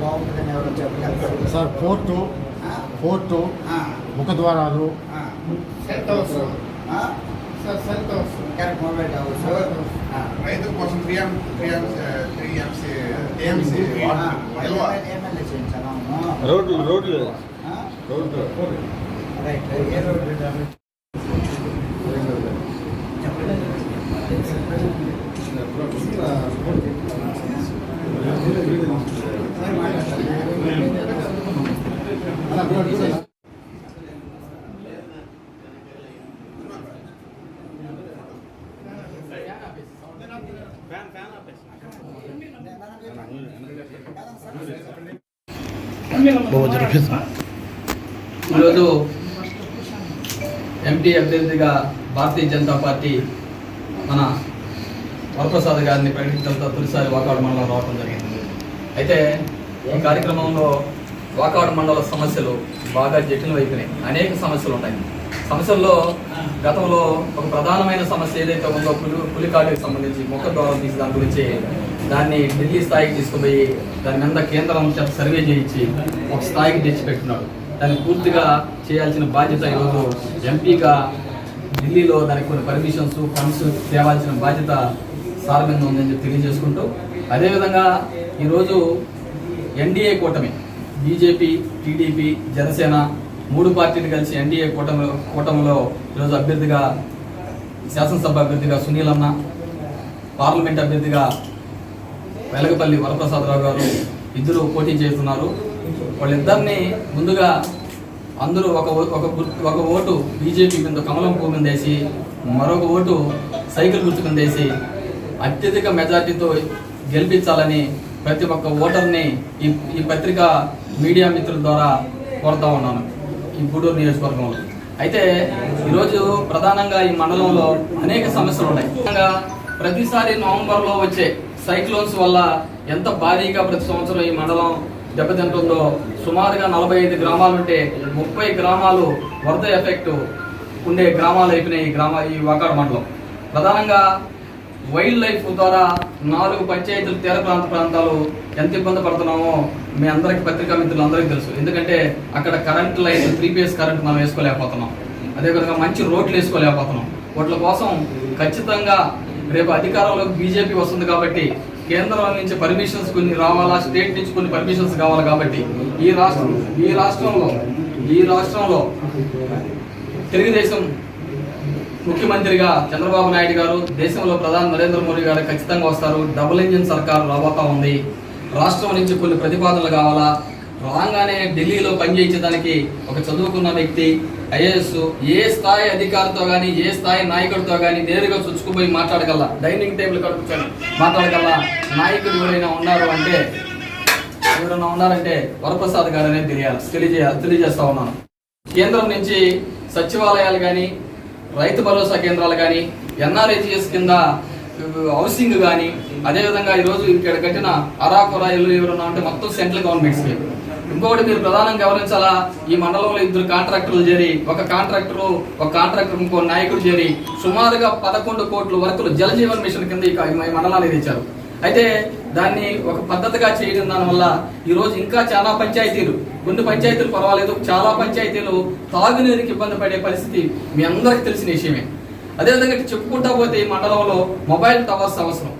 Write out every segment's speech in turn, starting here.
బాగుంటుందని ఎవరో చెప్పగలరు sir court? Court ముఖద్వారాలు. Cent house? Sir cent house. Correct mobile house. ఆ. రైతుల కోసం three M three M three MC నిల్వ. ఎమ్మెల్యే చేయించాము రోడ్లు రోడ్లు? రోడ్లు. రైట్ ఏ రోడ్డు ఈరోజు ఎంపీ అభ్యర్థిగా భారతీయ జనతా పార్టీ మన వరప్రసాద్ గారిని ప్రకటించడంతో తొలిసారి వాకాడు మండలం రావడం జరిగింది. అయితే ఈ కార్యక్రమంలో వాకాడు మండల సమస్యలు బాగా జటిలమైపోయినాయి అనేక సమస్యలు ఉన్నాయి. సమస్యల్లో గతంలో ఒక ప్రధానమైన సమస్య ఏదైతే ఉందో పులి పులికాటుకు సంబంధించి మొక్క ద్వారా తీసి దాని గురించి దాన్ని ఢిల్లీ స్థాయికి తీసుకుపోయి దాని మీద కేంద్రం సర్వే చేయించి ఒక స్థాయికి తెచ్చిపెట్టున్నాడు దాన్ని పూర్తిగా చేయాల్సిన బాధ్యత ఈరోజు ఎంపీగా ఢిల్లీలో దానికి కొన్ని పర్మిషన్స్ ఫండ్స్ తేవాల్సిన బాధ్యత సార్ ఉందని చెప్పి తెలియజేసుకుంటూ అదేవిధంగా ఈరోజు ఎన్డీఏ కూటమి బీజేపీ టీడీపీ జనసేన మూడు పార్టీలు కలిసి ఎన్డీఏ కూటమి కూటమిలో ఈరోజు అభ్యర్థిగా శాసనసభ అభ్యర్థిగా సునీల్ అన్న పార్లమెంట్ అభ్యర్థిగా వెలగపల్లి వరప్రసాదరావు గారు ఇద్దరు పోటీ చేస్తున్నారు. వాళ్ళిద్దరిని ముందుగా అందరూ ఒక ఓ- ఒక ఒక ఓటు బీజేపీ మీద కమలం పువ్వు మీద వేసి మరొక ఓటు సైకిల్ గుర్తు కింద వేసి అత్యధిక మెజార్టీతో గెలిపించాలని ప్రతి ఒక్క ఓటర్ని ఈ ఈ పత్రిక మీడియా మిత్రుల ద్వారా కోరుతా ఉన్నాను ఈ గూడూరు నియోజకవర్గంలో. అయితే ఈరోజు ప్రధానంగా ఈ మండలంలో అనేక సమస్యలు ఉన్నాయి. ముఖ్యంగా ప్రతిసారి నవంబర్లో వచ్చే సైక్లోన్స్ వల్ల ఎంత భారీగా ప్రతి సంవత్సరం ఈ మండలం దెబ్బతింటుందో సుమారుగా నలభై ఐదు గ్రామాలు ఉంటే ముప్పై గ్రామాలు వరద ఎఫెక్ట్ ఉండే గ్రామాలు అయిపోయినాయి ఈ గ్రామ ఈ వాకాడు మండలం. ప్రధానంగా వైల్డ్ లైఫ్ ద్వారా నాలుగు పంచాయతీలు తీర ప్రాంత ప్రాంతాలు ఎంత ఇబ్బంది పడుతున్నామో మీ అందరికి పత్రికా మిత్రులు అందరికీ తెలుసు. ఎందుకంటే అక్కడ current line three phase current మనం వేసుకోలేకపోతున్నాం. అదేవిధంగా మంచి రోడ్లు వేసుకోలేకపోతున్నాం. వాటి కోసం ఖచ్చితంగా రేపు అధికారంలోకి బీజేపీ వస్తుంది కాబట్టి కేంద్రం నుంచి పర్మిషన్స్ కొన్ని రావాలా స్టేట్ నుంచి కొన్ని పర్మిషన్స్ కావాలి కాబట్టి ఈ రాష్ట్రం ఈ రాష్ట్రంలో ఈ రాష్ట్రంలో తెలుగుదేశం ముఖ్యమంత్రిగా చంద్రబాబు నాయుడు గారు దేశంలో ప్రధాని నరేంద్ర మోడీ గారు ఖచ్చితంగా వస్తారు. డబుల్ ఇంజిన్ సర్కార్ రాబోతా ఉంది. రాష్ట్రం నుంచి కొన్ని ప్రతిపాదనలు కావాలా? రాగానే ఢిల్లీలో పనిచేసేదానికి ఒక చదువుకున్న వ్యక్తి ఐఏఎస్ ఏ స్థాయి అధికారితో కానీ ఏ స్థాయి నాయకుడితో కానీ నేరుగా చుచ్చుకుపోయి మాట్లాడగల డైనింగ్ టేబుల్ కడుపుకొని మాట్లాడగల నాయకుడు ఎవరైనా ఉన్నారు అంటే ఎవరైనా ఉన్నారంటే వరప్రసాద్ గారు అనేది తెలియాలి. తెలియజేయాలి తెలియజేస్తా ఉన్నాను. కేంద్రం నుంచి సచివాలయాలు కానీ రైతు భరోసా కేంద్రాలు కానీ ఎన్ఆర్హెచ్ఎస్ కింద హౌసింగ్ కానీ అదేవిధంగా ఈరోజు ఇక్కడ కట్టిన అరాకొరా ఇల్లు ఎవరన్నా ఉంటే మొత్తం సెంట్రల్ గవర్నమెంట్స్కి ఇంకొకటి మీరు ప్రధానంగా గమనించాలా ఈ మండలంలో ఇద్దరు కాంట్రాక్టర్లు చేరి ఒక కాంట్రాక్టర్ ఒక కాంట్రాక్టర్ ఇంకో నాయకుడు చేరి సుమారుగా పదకొండు కోట్ల వరకు జల జీవన్ మిషన్ కింద ఈ మండలాన్ని తెచ్చారు. అయితే దాన్ని ఒక పద్ధతిగా చేయడం దానివల్ల వల్ల ఈరోజు ఇంకా చాలా పంచాయతీలు కొన్ని పంచాయతీలు పర్వాలేదు చాలా పంచాయతీలు తాగునీరుకి ఇబ్బంది పడే పరిస్థితి మీ అందరికి తెలిసిన విషయమే. అదేవిధంగా చెప్పుకుంటా పోతే ఈ మండలంలో మొబైల్ టవర్స్ అవసరం.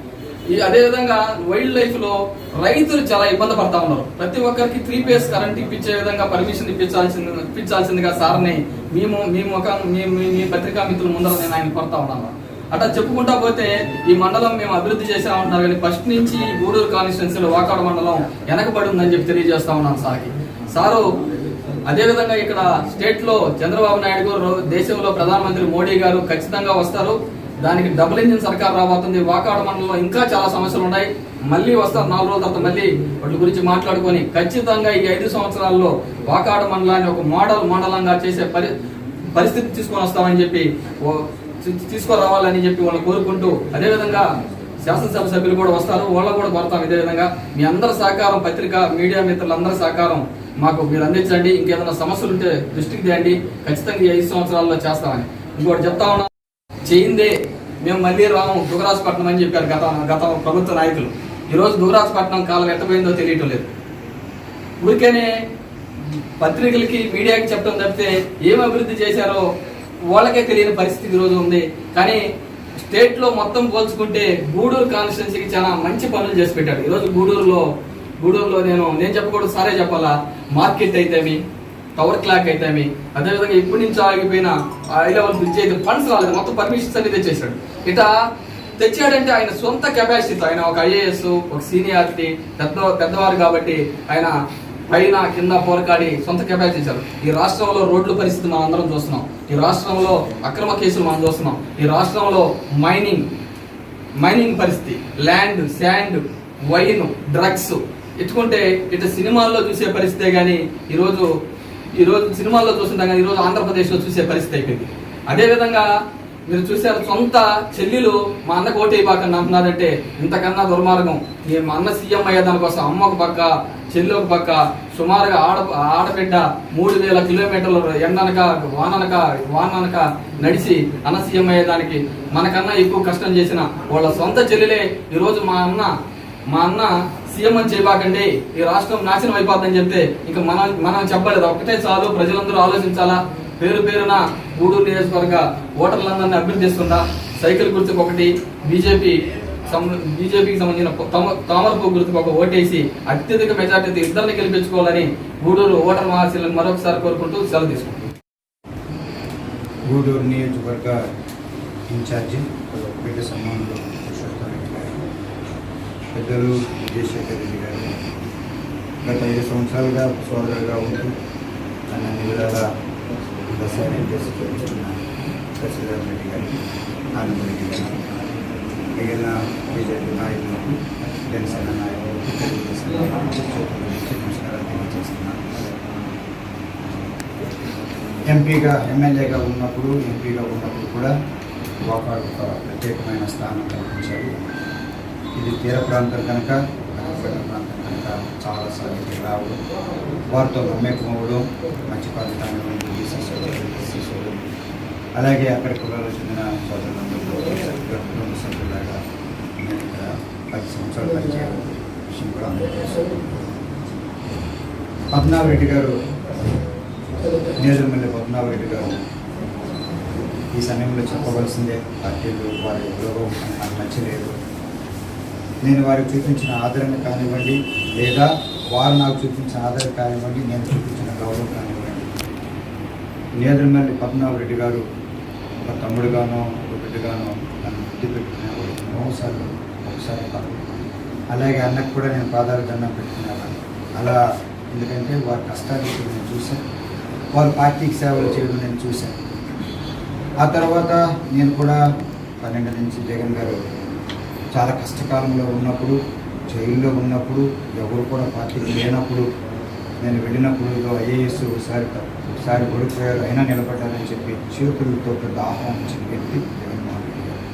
ఈ అదేవిధంగా వైల్డ్ లైఫ్లో రైతులు చాలా ఇబ్బంది పడతా ఉన్నారు. ప్రతి ఒక్కరికి త్రీ పేస్ కరెంట్ ఇప్పించే విధంగా పర్మిషన్ ఇప్పించాల్సింది ఇప్పించాల్సిందిగా సార్ని మేము మీ ముఖం మీ- మీ పత్రికా మిత్రుల ముందర నేను ఆయన కొడతా ఉన్నాను. అట్లా చెప్పుకుంటా పోతే ఈ మండలం మేము అభివృద్ధి చేసామంటున్నారు కానీ ఫస్ట్ నుంచి గూడూరు కాన్స్టిట్యున్సీలో వాకాడు మండలం వెనకబడి ఉందని చెప్పి తెలియజేస్తా ఉన్నాను సార్కి సారు అదేవిధంగా ఇక్కడ స్టేట్లో చంద్రబాబు నాయుడు గారు దేశంలో ప్రధానమంత్రి మోడీ గారు ఖచ్చితంగా వస్తారు. దానికి డబుల్ ఇంజిన్ సర్కార్ రాబోతుంది. వాకాడు మండలంలో ఇంకా చాలా సమస్యలు ఉన్నాయి. మళ్ళీ వస్తారు నాలుగు రోజుల తర్వాత మళ్ళీ వాటి గురించి మాట్లాడుకొని ఖచ్చితంగా ఈ ఐదు సంవత్సరాల్లో వాకాడు మండలాన్ని ఒక మోడల్ మండలంగా చేసే పరి పరిస్థితి తీసుకొని వస్తామని చెప్పి ఓ- తీసుకురావాలని చెప్పి వాళ్ళు కోరుకుంటూ అదేవిధంగా శాసనసభ సభ్యులు కూడా వస్తారు. వాళ్ళు కూడా కోరుతాం ఇదే విధంగా. మీ అందరి సహకారం పత్రిక మీడియా మిత్రులందరి సహకారం మాకు మీరు అందించండి. ఇంకేదైనా సమస్యలు ఉంటే దృష్టికి తేయండి. ఖచ్చితంగా ఈ ఐదు సంవత్సరాల్లో చేస్తామని. ఇంకోటి చెప్తా ఉన్నా చేయిందే మేము మళ్ళీ రాము దుగరాజపట్నం అని చెప్పారు గత గత ప్రభుత్వ నాయకులు. ఈరోజు దుగరాజపట్నం కాలం ఎట్టపోయిందో తెలియటం లేదు. ఊరికేనే పత్రికలకి మీడియాకి చెప్పడం తప్పితే ఏం అభివృద్ధి చేశారో వాళ్ళకే తెలియని పరిస్థితి ఈరోజు ఉంది. కానీ స్టేట్లో మొత్తం పోల్చుకుంటే గూడూరు కాన్స్టిట్యున్సీకి చాలా మంచి పనులు చేసి పెట్టాడు. ఈరోజు గూడూరులో గూడూరులో నేను నేను చెప్పకూడదు సారే చెప్పాలా? మార్కెట్ అయితేమి టవర్ క్లాక్ అయితేమి అదేవిధంగా ఇప్పటి నుంచి ఆగిపోయిన హై లెవెల్ బ్రిడ్జ్ అయితే ఫండ్స్ రాలేదు. మొత్తం పర్మిషన్స్ అనేది తెచ్చేసాడు ఇట తెచ్చాడంటే ఆయన సొంత కెపాసిటీతో ఆయన ఒక ఐఏఎస్ ఒక సీనియారిటీ పెద్ద పెద్దవారు కాబట్టి ఆయన పైన కింద పోరకాడి సొంత కెపాసిటీ ఇచ్చారు. ఈ రాష్ట్రంలో రోడ్ల పరిస్థితి మనం అందరం చూస్తున్నాం. ఈ రాష్ట్రంలో అక్రమ కేసులు మనం చూస్తున్నాం. ఈ రాష్ట్రంలో మైనింగ్ మైనింగ్ పరిస్థితి ల్యాండ్ శాండ్ వైన్ డ్రగ్స్ ఎత్తుకుంటే ఇటు సినిమాల్లో చూసే పరిస్థితే కానీ ఈరోజు ఈరోజు సినిమాల్లో చూస్తుంటాం కానీ ఈరోజు ఆంధ్రప్రదేశ్లో చూసే పరిస్థితి అయిపోయింది. అదేవిధంగా మీరు చూసారు సొంత చెల్లెలు మా అన్నకు ఓటు వేయబాకండి అంటున్నారంటే ఇంతకన్నా దుర్మార్గం. ఈ మా అన్న సీఎం అయ్యే దానికోసం అమ్మ ఒక పక్క చెల్లి ఒక పక్క సుమారుగా ఆడ ఆడబిడ్డ మూడు వేల కిలోమీటర్లు ఎండనక వాననక వాననక నడిచి అన్న అయ్యేదానికి మనకన్నా ఎక్కువ కష్టం చేసిన వాళ్ళ సొంత చెల్లెలే ఈరోజు మా అన్న మా అన్న సీఎం అని చేయబాకండి ఈ రాష్ట్రం నాశనం అయిపోతుందని చెప్తే ఇంకా మనం మనం చెప్పలేదు. ఒకటే చాలు ప్రజలందరూ ఆలోచించాలా? పేరు పేరున గూడూరు నియోజకవర్గ ఓటర్లందరినీ అభివృద్ధి చేసుకుంటా సైకిల్ గుర్తుకు ఒకటి బీజేపీ బీజేపీకి సంబంధించిన తమ- తామరపు గుర్తుకు ఒక ఓటేసి అత్యధిక మెజార్టీతో ఇద్దరిని గెలిపించుకోవాలని గూడూరు ఓటర్ మహాశీలను మరొకసారి కోరుకుంటూ సెలవు తీసుకుంటాం గూడూరు నియోజకవర్గ ఇన్ఛార్జి పెద్ద సమ్మానంలో పెద్దలు విజయశేఖర్ రెడ్డి గారు గత ఐదు సంవత్సరాలుగా సోదరుగా ఉంటూ తన నిలుదల దశని చేసి చూపించిన శశిధర్ రెడ్డి గారు ఆనంద గారు. మిగిలిన బీజేపీ నాయకులకు జనసేన నాయకులకు తెలుగుదేశం నమస్కారాలు తెలియజేస్తున్నాను ఎంపీగా ఎమ్మెల్యేగా ఉన్నప్పుడు ఎంపీగా ఉన్నప్పుడు కూడా వాకాడు ఒక ప్రత్యేకమైన స్థానం కల్పించారు. ఇది తీర ప్రాంతం కనుక ప్రాంతం కనుక చాలా సార్లు రావడం వారితో మమేకమవడం మంచి పాలు కానివ్వండి బీసీ అలాగే అక్కడ కులాలకు చెందిన సోదరులందరూ కుటుంబ సభ్యులాగా నేను ఇక్కడ పది సంవత్సరాలు పనిచేయడం విషయం కూడా అందరూ రెడ్డి గారు నేదురుమల్లి పద్మనాభ రెడ్డి గారు ఈ సమయంలో చెప్పవలసిందే పార్టీలు వారి గౌరవం నాకు నచ్చలేదు. నేను వారికి చూపించిన ఆదరణ కానివ్వండి లేదా వారు నాకు చూపించిన ఆదరణ కానివ్వండి నేను చూపించిన గౌరవం కానివ్వండి. నేదురుమల్లి పద్మనాభరెడ్డి గారు ఒక తమ్ముడుగానో ఒక బిడ్డగానో నన్ను ముద్దు పెట్టుకునేవాడు ఎన్నోసార్లు ఒకసారి అలాగే అన్నకు కూడా నేను పాదాలు దండం పెట్టుకునేవాడిని. అలా ఎందుకంటే వారి కష్టాలు నేను చూశాను. వారు పార్టీకి సేవలు చేయడం నేను చూశాను. ఆ తర్వాత నేను కూడా పన్నెండు నుంచి జగన్ గారు చాలా కష్టకాలంలో ఉన్నప్పుడు జైల్లో ఉన్నప్పుడు ఎవరు కూడా పార్టీకి లేనప్పుడు నేను వెళ్ళినప్పుడు ఐఏఎస్ ఒకసారి ఒకసారి ఓడిపోయారు అయినా నిలబడ్డారని చెప్పి చేతులతో పెద్ద ఆహ్వానించిన వ్యక్తి జగన్మోహన్ రెడ్డి గారు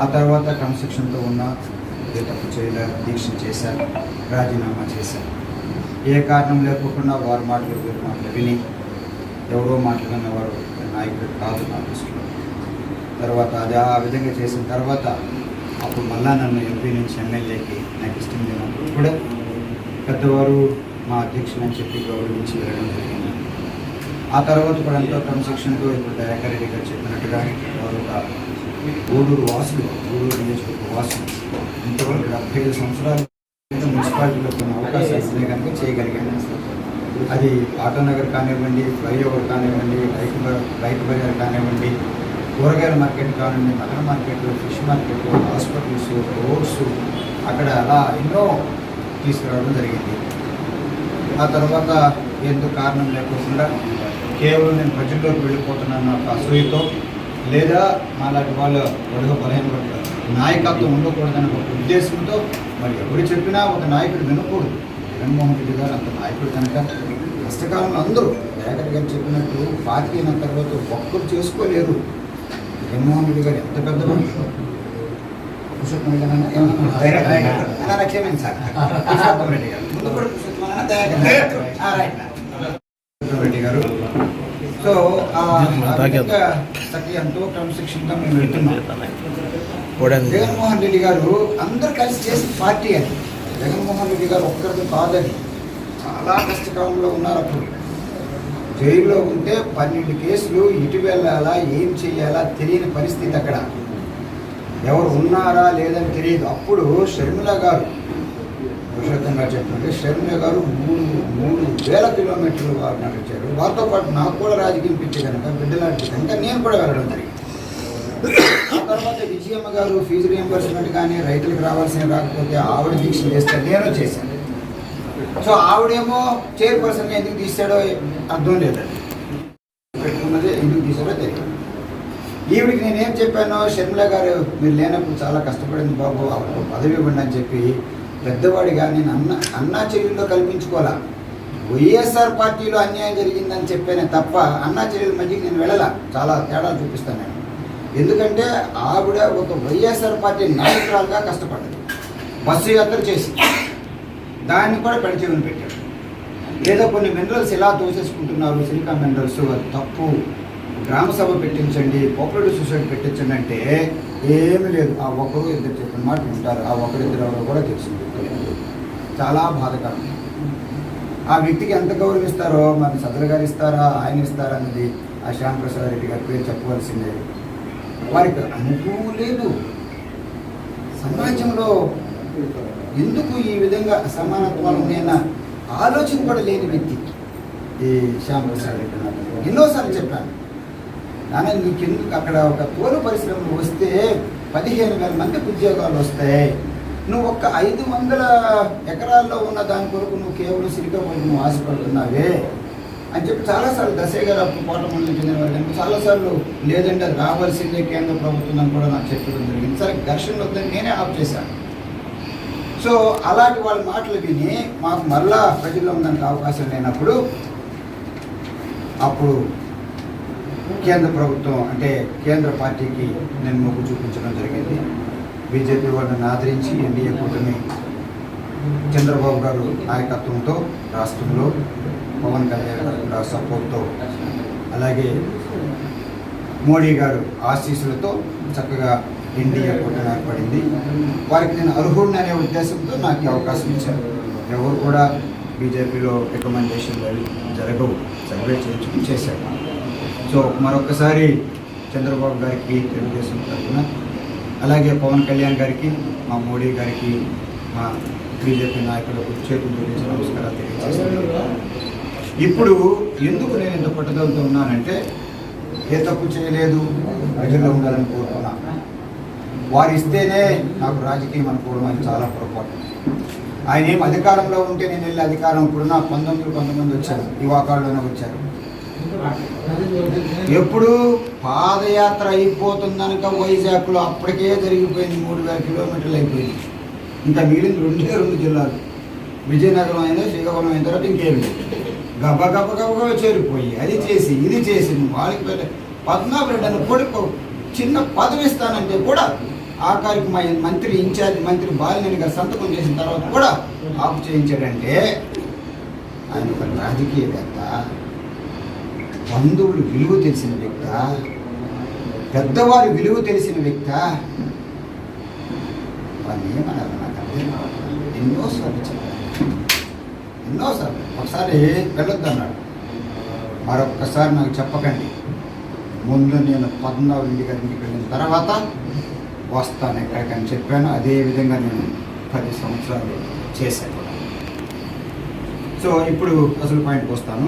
ఆ తర్వాత క్రమశిక్షణతో ఉన్న ఏ తప్పు చేయలేదు దీక్ష చేశారు రాజీనామా చేశారు. ఏ కారణం లేకుండా వారి మాటలు వీరి మాటలు విని ఎవరో మాట్లాడిన వారు నాయకుడు కాదు నా దృష్టిలో. తర్వాత అది ఆ విధంగా చేసిన తర్వాత అప్పుడు మళ్ళా నన్ను ఎంపీ నుంచి ఎమ్మెల్యేకి నాకు ఇష్టం లేనప్పుడు కూడా పెద్దవారు మా అధ్యక్షుడు అని చెప్పి గౌరవించి వెళ్ళడం జరిగింది. ఆ తర్వాత కూడా ఎంతో క్రమశిక్షణతో ఇప్పుడు దయాకర్ రెడ్డి గారు చెప్పినట్టుగా వారు ఒక గూడూరు వాసులు గూడూరు నియోజకవర్గ వాసులు. ఇంతవరకు డెబ్బై ఐదు సంవత్సరాలు మున్సిపాలిటీలో కొన్ని అవకాశాలు ఉన్నాయి కనుక చేయగలిగాను. అది ఆటోనగర్ కానివ్వండి ఫ్లైఓవర్ కానివ్వండి రైతు రైతు బజార్ కానివ్వండి కూరగాయల మార్కెట్ కానివ్వండి mutton market fish market hospitals roads అక్కడ అలా ఎన్నో తీసుకురావడం జరిగింది. ఆ తర్వాత ఎందుకు కారణం లేకుండా కేవలం నేను ప్రజల్లోకి వెళ్ళిపోతున్నాను నాకు అసూయతో లేదా మాలాంటి వాళ్ళు ఒడుగు బలహీన నాయకత్వం ఉండకూడదనే ఒక ఉద్దేశంతో మరి ఎవరు చెప్పినా ఒక నాయకుడు వినకూడదు. జగన్మోహన్ రెడ్డి గారు అంత నాయకుడు కనుక కష్టకాలంలో అందరూ జగన్ గారు చెప్పినట్టు పార్టీ అయిన తర్వాత ఒక్కరు చేసుకోలేరు. జగన్మోహన్ రెడ్డి గారు ఎంత పెద్ద మనుషులు పురుషోత్తమ రెడ్డి గారు ఏమన్నా? అలా క్షమించాలి. పురుషోత్తమ రెడ్డి గారు. ముందు కూడా పురుషోత్తమ అన్న దయాకర్ గారు. ఆ, రైట్. పురుషోత్తమ రెడ్డి గారు. సో ఆ ఆ విధంగా చక్కగా ఎంతో క్రమశిక్షణగా మేము వెళ్తున్నాం. జగన్మోహన్ రెడ్డి గారు అందరు కలిసి చేసిన పార్టీ అది. జగన్మోహన్ రెడ్డి గారు ఒక్కరిది కాదని చాలా కష్టకాలంలో ఉన్నారు అప్పుడు. జైల్లో ఉంటే పన్నెండు కేసులు ఇటు వెళ్ళాలా ఏం చేయాలా తెలియని పరిస్థితి అక్కడ. ఎవరు ఉన్నారా లేదని తెలియదు. అప్పుడు షర్మిల గారు పురుషోత్తం గారు చెప్పినట్టు షర్మిల గారు మూడు మూడు వేల కిలోమీటర్లు వారు నడిచారు. వారితో పాటు నాకు కూడా రాజకీయం పిచ్చి కనుక బిడ్డలాంటి కనుక నేను కూడా వెళ్ళడం జరిగింది. ఆ తర్వాత విజయమ్మ గారు ఫీజు రియంబర్స్మెంట్ కానీ రైతులకు రావాల్సిన రాకపోతే ఆవిడ దీక్ష చేస్తే నేను చేశాను. సో ఆవిడేమో చైర్పర్సన్గా ఎందుకు తీసాడో అర్థం లేదండి. పెట్టుకున్నది ఎందుకు తీసాడో తెలియదు. ఈవిడికి నేనేం చెప్పాను షర్మిల గారు మీరు లేనప్పుడు చాలా కష్టపడింది బాబు ఆవిడ పదవి ఇవ్వండి అని చెప్పి పెద్దవాడిగా నేను అన్న అన్నా చెల్లెల్లో కల్పించుకోవాలా? వైఎస్ఆర్ పార్టీలో అన్యాయం జరిగిందని చెప్పానే తప్ప అన్నా చెల్లెల మధ్యకి నేను వెళ్ళాల? చాలా తేడాలు చూపిస్తాను నేను. ఎందుకంటే ఆవిడ ఒక వైఎస్ఆర్ పార్టీ నాయకురాలుగా కష్టపడ్డది. బస్సు యాత్ర చేసి దాన్ని కూడా పెడచెవిని పెట్టాడు. లేదా కొన్ని మినరల్స్ ఎలా తోసేసుకుంటున్నారు సిలికా మినరల్స్ అది తప్పు. గ్రామ సభ పెట్టించండి కోఆపరేటివ్ సొసైటీ పెట్టించండి అంటే ఏమీ లేదు. ఆ ఒక్కరు ఇద్దరు చెప్పిన మాట ఉంటారు ఆ ఒకరిద్దరు ఎవరో కూడా తెలిసింది చాలా బాధకరం. ఆ వ్యక్తికి ఎంత గౌరవిస్తారో మన సదరు గారు ఇస్తారా ఆయన ఇస్తారా అన్నది ఆ శ్యామ్ ప్రసాద్ రెడ్డి గారి పేరు చెప్పవలసిందే. వారికి అనుభవం లేదు. సమాజంలో ఎందుకు ఈ విధంగా అసమానత్వాలు ఉన్నాయన్న ఆలోచన కూడా లేని వ్యక్తి ఈ శ్యామ్ ప్రసాద్ రెడ్డి నాకు ఎన్నోసార్లు చెప్పాను. నాన్న నీకెందుకు అక్కడ ఒక తోలు పరిశ్రమలు వస్తే పదిహేను వేల మందికి ఉద్యోగాలు వస్తాయి. నువ్వు ఒక్క ఐదు వందల ఎకరాల్లో ఉన్న దాని కొరకు నువ్వు కేవలం సిలికా నువ్వు ఆశపడుతున్నావే అని చెప్పి చాలాసార్లు దశయ్య గారు అప్పుడు కోట మండలం చెందిన వారు చాలాసార్లు లేదంటే రావాల్సిందే కేంద్ర ప్రభుత్వం అని కూడా నాకు చెప్పడం జరిగింది. సరే ఘర్షణ వద్దని నేనే ఆఫ్ చేశాను. సో అలాంటి వాళ్ళ మాటలు విని మాకు మళ్ళా ప్రజల్లో ఉండడానికి అవకాశం లేనప్పుడు అప్పుడు కేంద్ర ప్రభుత్వం అంటే కేంద్ర పార్టీకి నేను మొగ్గు చూపించడం జరిగింది. బీజేపీ వాళ్ళని ఆదరించి ఎన్డీఏ కూటమి చంద్రబాబు గారు నాయకత్వంతో రాష్ట్రంలో పవన్ కళ్యాణ్ గారు సపోర్ట్తో అలాగే మోడీ గారు ఆశీస్సులతో చక్కగా ఎన్డీఏ కూటమి ఏర్పడింది. వారికి నేను అర్హుడిని అనే ఉద్దేశంతో నాకు అవకాశం ఇచ్చారు. ఎవరు కూడా బీజేపీలో రికమెండేషన్లు జరగవు. సర్వే చేయించుకుని చేశారు. సో మరొకసారి చంద్రబాబు గారికి తెలుగుదేశం తరఫున అలాగే పవన్ కళ్యాణ్ గారికి మా మోడీ గారికి మా బీజేపీ నాయకులకు చేతులు జోడించి నమస్కారాలు తెలియజేస్తాను ఇప్పుడు ఎందుకు నేను ఇంత పట్టుదలతో ఉన్నానంటే ఏ తప్పు చేయలేదు ప్రజల్లో ఉండాలని కోరుకున్నా. వారు ఇస్తేనే నాకు రాజకీయం అనుకోవడం అది చాలా పొరపాటు. ఆయన ఏం అధికారంలో ఉంటే నేను వెళ్ళి అధికారం ఇప్పుడున్న పంతొమ్మిది కొంతమంది వచ్చారు ఈ వాకాల్లోనే వచ్చారు. ఎప్పుడు పాదయాత్ర అయిపోతుందనక వైజాగ్లో అప్పటికే జరిగిపోయింది మూడు వేల కిలోమీటర్లు అయిపోయింది. ఇంకా మిగిలింది రెండే రెండు జిల్లాలు. విజయనగరం అయినా శ్రీకాకుళం అయిన తర్వాత ఇంకేమి లేదు. గబ గబ గబగా చేరిపోయి అది చేసి ఇది చేసి వాళ్ళకి పెట్ట పద్మనాభరెడ్డి అని కొడుకు చిన్న పదవి ఇస్తానంటే కూడా ఆఖరికి మా మంత్రి ఇన్ఛార్జ్ మంత్రి బాలినేని గారు సంతకం చేసిన తర్వాత కూడా ఆపు చేయించాడంటే ఆయన ఒక రాజకీయవేత్త. బంధువులు విలువ తెలిసిన వ్యక్త పెద్దవారి విలువ తెలిసిన వ్యక్త వాడిని ఏమన్నారు నాకు అర్థం కావట్లేదు. ఎన్నోసార్లు చెప్పాను ఎన్నోసార్లు ఒకసారి వెళ్ళొద్దు అన్నాడు మరొక్కసారి నాకు చెప్పకండి. ముందు నేను పద్మనాభ ఇంటి గారికి వెళ్ళిన తర్వాత వస్తాను ఎక్కడికని చెప్పాను. అదే విధంగా నేను పది సంవత్సరాలు చేశాను. సో ఇప్పుడు అసలు పాయింట్కి వస్తాను.